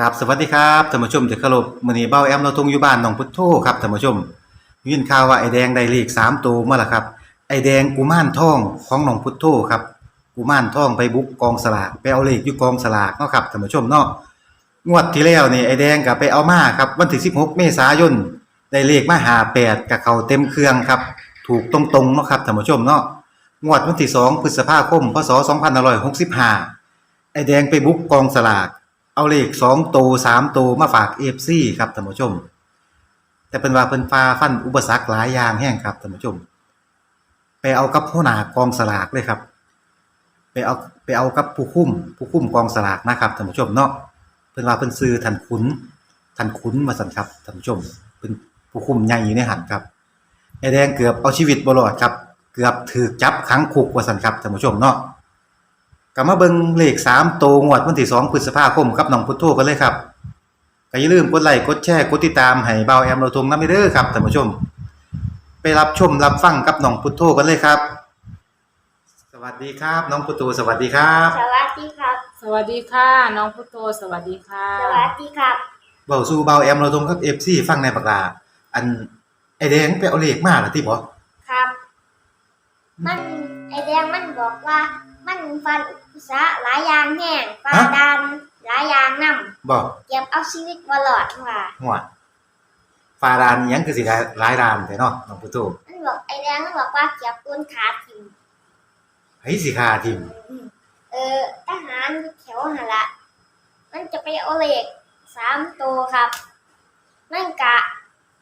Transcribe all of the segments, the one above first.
ครับสวัสดีครับท่านผู้ชมที่เคารพมื้อนี้เบ้าแอมเราทงอยู่บ้านหนองพุทโธครับท่านผู้ชมยินข่าวว่าไอ้แดงได้เลข3ตัวมาแล้วครับ ไอ้แดงกุมารทองของหนองพุทโธครับกุมารทองไปบุกกองสลากไปเอาเลขอยู่กองสลากเนาะครับท่านผู้ชมเนาะงวดที่แล้วนี่ไอ้แดงก็ไปเอามาครับวันที่16 เมษายนได้เลขมา58กับเขาเต็มเครื่องครับ ถูกตรงๆเนาะครับท่านผู้ชมเนาะงวดวันที่2พฤษภาคมพศ2565ไอ้แดงไปบุกกองสลาก เอาเลขสองโตสามโตมาฝากเอฟซีครับท่านผู้ชม แต่เป็นว่าเพิ่นฟ้าฟันอุปสรรคหลายอย่างแห้งครับท่านผู้ชม ไปเอากับหัวหนากองสลากเลยครับ ไปเอาไปเอากับผู้คุ้มผู้คุ้มกองสลากนะครับท่านผู้ชมเนาะเพิ่นว่าเพิ่นซื้อทันขุนทันขุนมาสั่นครับท่านผู้ชม เป็นผู้คุ้มใหญ่อยู่ในหันครับไอแดงเกือบเอาชีวิตบรอดครับ เกือบถูกจับขังคุกว่าสั่นครับท่านผู้ชมเนาะ ก็มาเบิ่งเลข3โตวงวดวันที่2พฤษภาคมกับน้องพุทโธกันเลยครับก็อย่าลืมกดไลค์กดแชร์กดติดตามให้เบาแอมเราทงนำเด้อครับท่านผู้ชม ไปรับชมรับฟังกับน้องพุทโธกันเลยครับ สวัสดีครับ น้องพุทโธสวัสดีครับสวัสดีครับ สวัสดีค่ะ น้องพุทโธสวัสดีค่ะ สวัสดีครับ เบาสู่เบาแอมเราทงกับ FC ฟังในปากลาอันไอแดงไปเอาเลขมาล่ะที่บ่ครับ มันไอแดงมันบอกว่า มันฟันอุตสาหะหลายอย่างแห้งฟาดันหลายอย่างนำบ่เก็บเอาชีวิตบ่รอดว่าหัวฟ้าดานอิหยังคือสิได้หลายดานแต่เนาะน้องพุทโธมันบอกไอแดงมันบอกว่าเก็บต้นขาทิ่มไผสิฆ่าทิมเออทหารอยู่แถวหั่นละมันจะไปเอาเหล็กสามตัวครับ มันกะ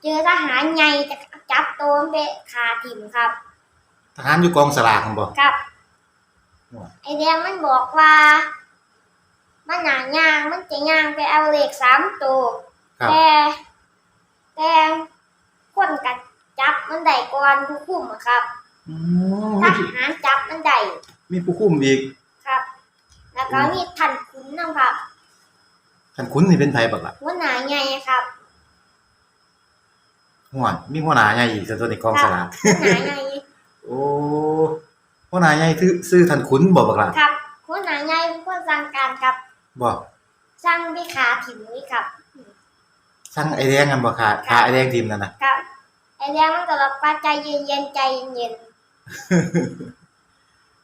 เจอทหารใหญ่จะจับตัวมันไปขาทิ่มครับ ทหารอยู่กองสลากหั่นบ่ครับหัว ไอแดงมันบอกว่า มันหนางย่างมันจะย่างไปเอาเหล็กสามตัวครับ แต่แต่คนกัดจับมันได้ก่อนผู้คุมอะครับอืมทมีหารจับมันได้มีผู้คุมอีกครับ แล้วก็มีทันขุนนะครับท่านคุณนี่เป็นไผบักล่ะหัวหน้าใหญ่ครับหัวมีหัวหน้าใหญ่อีกซะตัวในกองสลากหัวหน้าใหญ่โอ้ หัวหน้าใหญ่คือซื้อท่านคุณบ่บักล่ะครับหัวหน้าใหญ่เป็นคนสั่งการครับบ่สั่งไปขาถิ่มนี้ครับ สั่งไอ้แดงกันบ่ค่ะขาไอ้แดงทีมนั่นน่ะครับ ไอแดงมันก็บอกว่าใจเย็นๆใจเย็น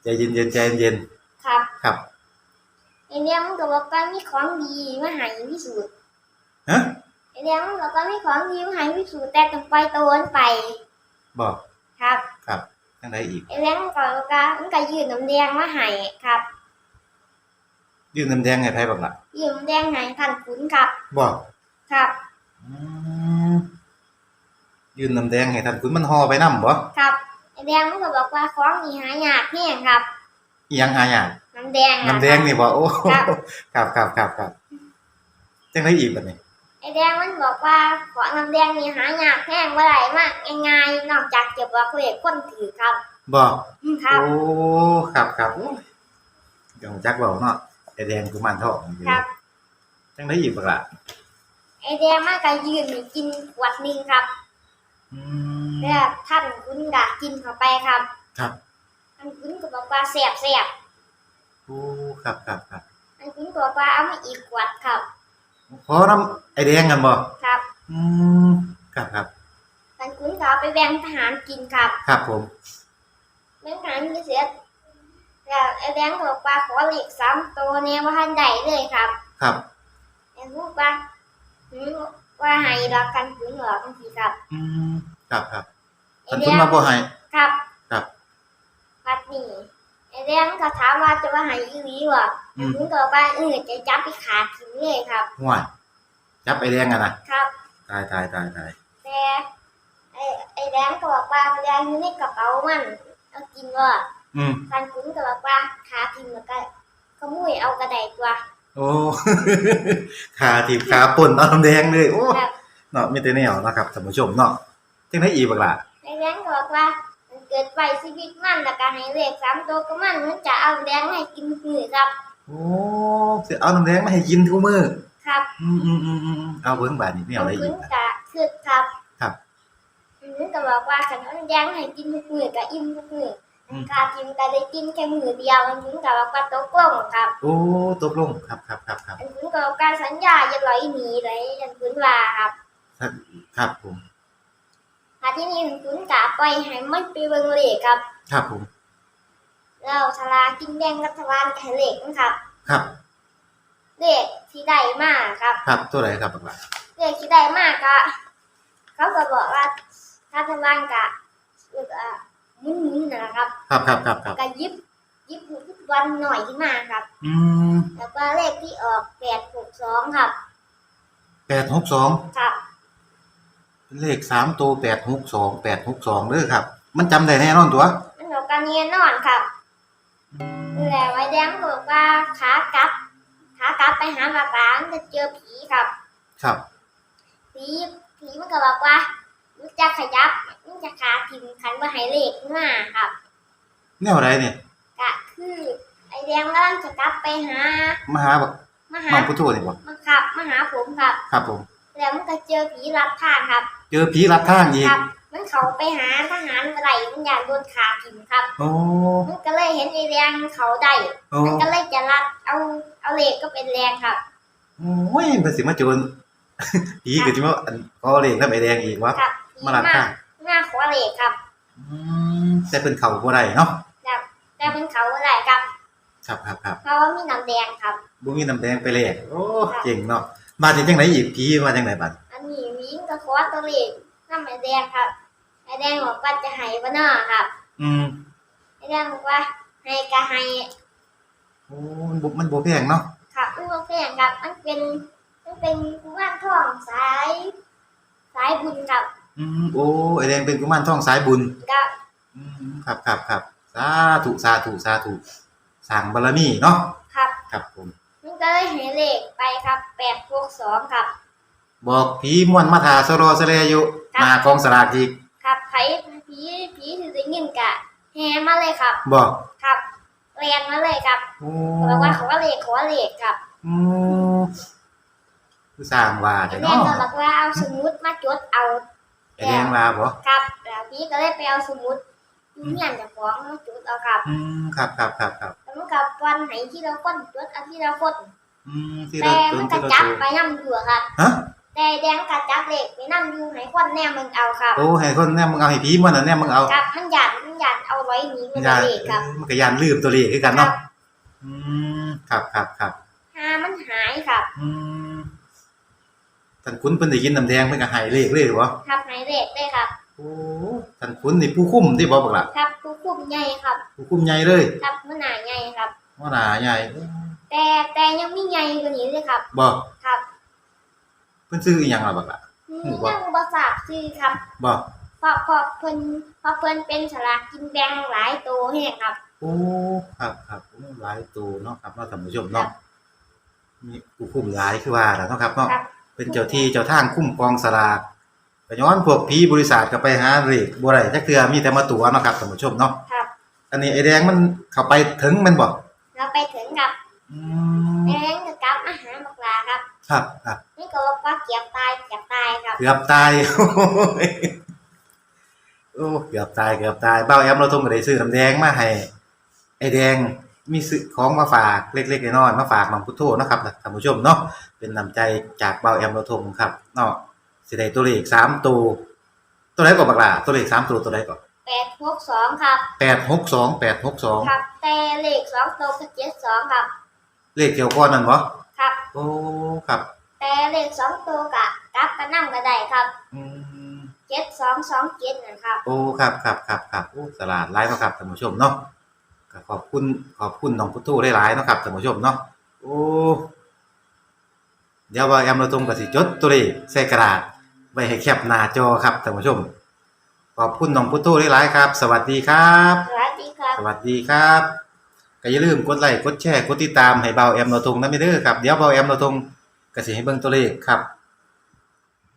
ใจเย็นๆใจเย็นๆครับๆครับไอแดงมันก็บอกว่ามีของดีมาให้พิสูจน์ฮะไอแดงมันบอกว่ามีของดีมาให้พิสูจน์แต่ต้องปล่อยตัวมันไปบ่ครับ ครับ จังไดอีกไอแดงมันก็บอกว่ามันก็ยืนน้ำแดงมาให้ครับยื่นน้ำแดงให้ไผบักล่ะยืนน้ำแดงให้ท่านขุนครับบ่ครับอืมยื่นน้ำแดงให้ท่านคุณมันห่อไปนำบ่ครับไอแดงมันก็บอกว่าของนี่หายากแน่ครับอีหยังหายากน้ำแดงอะน้ำแดงนี่บ่โอ้ครับครับครับครับครับจังไดอีกบัดนี้ไอ แดงมันบอกว่าของน้ำแดงนี่หายากแห้งว่าไรมากง่ายๆนอกจากจะบอกเลขคนถือครับบ่ครับโอ้ครับครับโอ้ยเดี๋ยวผมจักเบาเนาะไอแดงกุมารทองนี่ครับ จังได้อีกบักละไอแดงมันก็ยืนให้กินขวดหนึงครับอืมแล้วท่านคุณก็กินเข้าไปครับครับท่านคุณก็บอกว่าเสียบเสียบโอ้ครับครับครับท่านคุณก็บอกว่าเอามาอีกขวดครับ พอน้ำไอแดงกันบ่ครับอืมครับครับท่านคุณก็เอาไปแบ่งทหารกินครับครับผมแบ่งทหารกินเสร็จแล้วไอแดงก็บอกว่าขอเหล็กสามตัวเนี่ยว่าท่านได้เลยครับครับไอ้พูดว่าหืมว่าให้รักกันคุณเหรอบางทีครับ อืมครับครับไอท่านแดคุณงมาบ่ให้ครับ ครับพัดนี่ไอ แดงก็ถามว่าจะว่าให้อีหลีวะอืมคุณก็บอกว่าเออจะจับไปขาทิ้งเลยครับ ห่วยจับไอแดงกันนะครับ ตายตายตายตายแต่ไอไอแดงก็บอกว่าแดงอยู่ในกระเป๋ามันเอากินว่าอืมพันคุณก็บอกว่าขาทิ้งแล้วก็ขโมยเอากระไดตัวโอ้ ขาถีบขาป่นเอาน้ำแดงเลยโอ้ครับเนาะมีแต่แนวเนาะครับท่านผู้ชมเนาะจังได้อีกบักละไอแดงก็บอกว่ามัน เกิดไปชีวิตมันแล้วก็ให้เลขสามตัวก็มันมันจะเอาแดงให้กินมือครับ โอ้สิเอาน้ำแดงมาให้กินทุกมื้อครับอืมอืมอืมอืมเอาเบิ่งบาดนี้แนวอะไรคุอีณกอะกะคือครับครับ อืมก็บอกว่าขันเอาแดงให้กินทุกมือก็อิ่มทุกมืออืมขาทิมก็ได้กินแค่มือเดียวมันถึงกับว่าก็ตกลงครับ โอ้ตกลงครับครับครับครับอันถึงกับการสัญญาจะลอยหนีเลยยันคุณว่าครับ ครับผม หาที่นี่คุณกะปล่อยให้มันไปเบิ่งเลขครับ ครับผมแล้วทลากินแบ่งรัฐบาลแค่เลขนะครับ ครับ เลขที่ได้มาครับ ครับตัวไหนครับบักหลาเลขที่ได้มากก็เขาก็บอกว่ารัฐบาลกะเอ่อหมุนๆนะครับครับครับครับครับก็ยิบยิบทุกวันหน่อยขึ้นมาครับ อืมแล้วก็เลขที่ออกแปดหกสองครับแปดหกสองครับ เลขสามตัวแปดหกสองแปดหกสองเด้อครับ มันจำได้แน่นอนตัว มันบอกการเนียนอนครับแล้วไว้แดงก็บอกว่าขากลับขากลับไปหาปลาปลามันจะเจอผีครับ ครับ ผีผีมันก็บอกว่ามันจะขยับมันจะขาทิมขันว่าให้เลขมาครับแนวไรเนี่ยก็คือ ไอ้แดงกำลังจะกลับไปหามาหาบักมาหาน้องพุทโธนี่บ่มาขับมาหาผมครับ ครับผม แล้วมันก็เจอผีรับทางครับ เจอผีรับทางอีกครับมันเขาไปหาทหารเมื่อไหร่มันอยากโดนขาทิมครับ โอ้ มันก็เลยเห็นไอ้แดงเขาได้ โอ้มันก็เลยจะรัดเอาเอาเหล็กก็เป็นแรงครับ โอ้ยมันสิมาโจร ผีก็สิมาอันก็เลขน้ำไอแดงอีกวะ ครับมารับทาง หน้าขวาเหล็กครับ อืมแต่เป็นเขาบ่ได้เนาะแต่เป็นเขาอะไรครับ ครับครับครับเพราะว่ามีน้ำแดงครับ บ่มีน้ำแดงไปเลขโอ้เจ๋งเนาะมาจากจังไหนอีกผีมาจากไหนบัดอั นนี้วิ่งกับขวาตัวเหล็กน้ำไอ้แดงครับไอ้แดงบอกว่าจะให้บ้านาครับอืมไอ้แดงบอกว่าให้ก็ให้โอ้มันบ่มันบ่แพงเนาะครับมันบอกแค่ครับ มันเป็นมันเป็นว่านทองสาย สายบุญครับอืมโอ้ไอแดงเป็นกุมารทองสายบุญกับอืมครับครับครับสาธุสาธุสาธุสร้างบารมีเนาะครับ ครับผมมันก็เลยให้เลขไปครับแปดพวกสองครับ บอกผีม่วนมาถาสรอสะเลอยู่ครับหน้ากองสลากอีกครับไผผีผีถือได้เงินกะแฮมาเลยครับ บอกครับเรียนมาเลยครับโอ้บอกว่าเขาว่าเลขเขาว่าเลขครับอืมคือสร้างว่าไอ้แต่แม่เนาะก็บอกว่าเอาสมุดมาจดเอาไอแดงว่าบ่ครับแล้วพี่ก็เลยไปเอาสมุดอยู่เงียนจากของมาจดเอาครับอืมครับครับครับครับแล้วมันกับวันไหนที่เราค้นจดเอาที่เราค้นอืมที่แต่เราจมันนที่ก็เราจับโตไปนั่งอยู่ครับฮะ แต่แดงก็จับเลขไปนั่งอยู่ให้คนแน่มึงเอาครับโอ้ให้คนแน่มึงเอาให้ผีม่วนน่ะแน่มึงเอาครับมันหยันมันหยันเอาไว้หนี้มันยานเลขครับ มันก็ยานลืมตัวเลขคือกันเนาะอืมครับครับครับหามันหายครับอืมท่านคุณเพิ่นได้ยินน้ำแดงเพิ่นก็ให้เลขเลยบ่ครับหายเลขได้ครับโอ้ท่านคุณนี่ผู้คุมที่บ่บักล่ะครับ ผู้คุมใหญ่ครับ ผู้คุมใหญ่เลย ครับมันหนาใหญ่ครับว่าหน้าใหญ่แต่แต่ยังมีใหญ่กว่านี้เลยครับบ่ครับ เพิ่นซื้ออีหยังล่ะบักล่ะมียังบ่ทราบชื่อครับ บ่เพราะเพราะเพิ่นเพราะเพิ่นเป็นสลากกินแบ่งหลายตัวแฮงครับ โอ้ครับครับโอ้หลายตัวเนาะครับเนาะท่านผู้ชมเนาะมีผู้คุมหลายคือว่าล่ะเนาะครับเนาะครับ เป็นเจ้าที่เจ้าทางคุ้มครองสลากก็ย้อนพวกผีบริษัทก็ไปหาเลขบ่ได้จักเทื่อมีแต่มาตัวเนาะครับท่านผู้ชมเนาะครับ อันนี้ไอ้แดงมันเข้าไปถึงแมันบ่เราไปถึงครับอืมแดงก็กลับอาหารบักลาครับ ครับครับนี่ก็บอกว่าเกียบตายเกียบตายครับเกือบตายโอ้เกือบตายเกือบตายเบ้าแอมเราทงก็ได้ซื้อน้ำแดงมาให้ไอ้แดงมีซื้อของมาฝากเล็กๆน้อยๆมาฝากน้องพุทโธเนาะครับท่านผู้ชมเนาะเป็นน้ำใจจากเบ้าแอมเราทงครับเนาะสิได้ตัวเลขสามตัวตัวไหนก่อนบักล่ะตัวเลขสามตัวตัวไหนก่อนแปดพวกสองครับแปดหกสองแปดหกสองครับแต่เลขสองตัวก็เจ็ดสองครับ เลขเกี่ยวก้อนนั่นบ่ครับโอ้ครับแต่เลขสองตัวกะกลับกันนั่งก็ได้ครับอืมเจ็ดสองสองเจ็ดนะครับ โอ้ครับครับครับครับโอ้ตลาดไลฟ์นาะครับท่านผู้ชมเนาะก็ขอบคุณขอบคุณน้องพุทโธได้หลายๆเนาะครับท่านผู้ชมเนาะโอ้เดี๋ยวว่าแอมเราตรงกับสิจดตัวเลขใส่กระดาษไว้ให้แคปหน้าจอครับท่านผู้ชม ขอบคุณน้องพุทโธได้หลายๆครับ สวัสดีครับ สวัสดีครับ สวัสดีครับ ก็อย่าลืมกดไลค์กดแชร์กดติดตามให้เบาแอมเราทงนะไม่เด้อครับเดี๋ยวเบาแอมเราทงก็สิให้เบิ่งตัวเลขครับ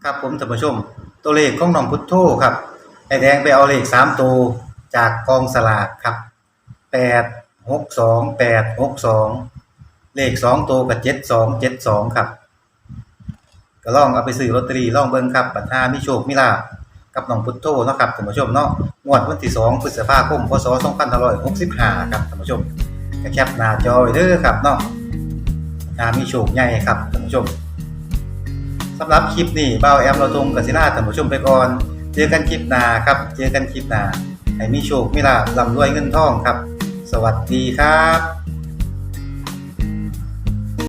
ครับผมท่านผู้ชม ตัวเลขของน้องพุทโธครับไอแดงไปเอาเลขสามตัวจากกองสลากครับแปดหกสองแปดหกสองเลขสองตัวกับเจ็ดสองเจ็ดสองครับก็ลองเอาไปซื้อลอตเตอรี่ลองเบิ่งครับปัญหามีโชคมีลากับน้องพุทโธเนาะครับท่านผู้ชมเนาะงวดวันที่2พฤษภาคมพศ2565ครับท่านผู้ชม แคปหน้าจอไว้เด้อครับเนาะงามีโชคใหญ่ครับท่านผู้ชมสำหรับคลิปนี้เบาแอมเราทงกับศิลาท่านผู้ชมไปก่อน เจอกันคลิปหน้าครับ เจอกันคลิปหน้าให้มีโชคมีลาลำรวยเงินทองครับ สวัสดีครับ